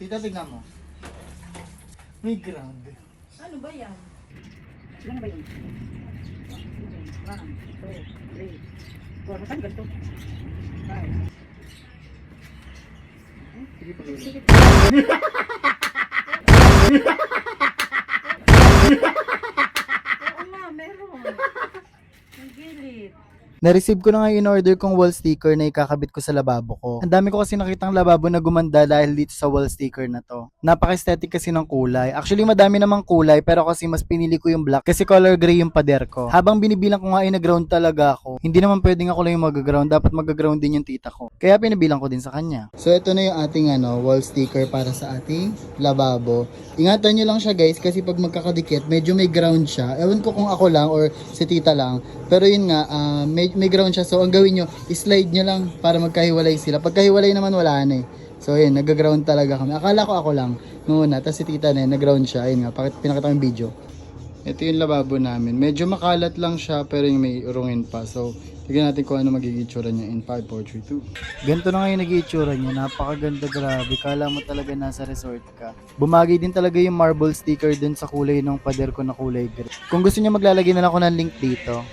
Tita, tignan mo. May ground. Ano ba yan? Na ba yun? One, two, three, four. Saan ganito? Five. Sige, pag-ulit. Oo nga, meron. Ang gilid. Na-receive ko na nga yung in-order kong wall sticker na ikakabit ko sa lababo ko. Ang dami ko kasi nakitang lababo na gumanda dahil dito sa wall sticker na to. Napaka-aesthetic kasi ng kulay. Actually, madami namang kulay pero kasi mas pinili ko yung black kasi color gray yung pader ko. Habang binibilang ko nga ay nag-ground talaga ako. Hindi naman pwedeng ako lang yung mag-ground. Dapat mag-ground din yung tita ko. Kaya pinabilang ko din sa kanya. So, ito na yung ating ano, wall sticker para sa ating lababo. Ingatan nyo lang siya guys kasi pag magkakadikit, medyo may ground siya. Ewan ko kung ako lang or si tita lang. Pero yun nga, ah, may, may ground siya. So, ang gawin nyo, slide nyo lang para magkahiwalay sila. Pagkahiwalay naman, wala na eh. So, yun, nag-ground talaga kami. Akala ko ako lang noon na. Tapos si tita na, nag-ground siya. Ayun nga, pinakita ko yung video. Ito yung lababo namin. Medyo makalat lang siya pero yung may urungin pa. So, tignan natin kung ano magiging itsura niya in 5, 4, 3, 2. Ganito na ngayon naging itsura niya. Napakaganda grabe. Kala mo talaga nasa resort ka. Bumagi din talaga yung marble sticker dun sa kulay ng pader ko na kulay gray. Kung gusto niyo maglalagay na lang ako ng link dito.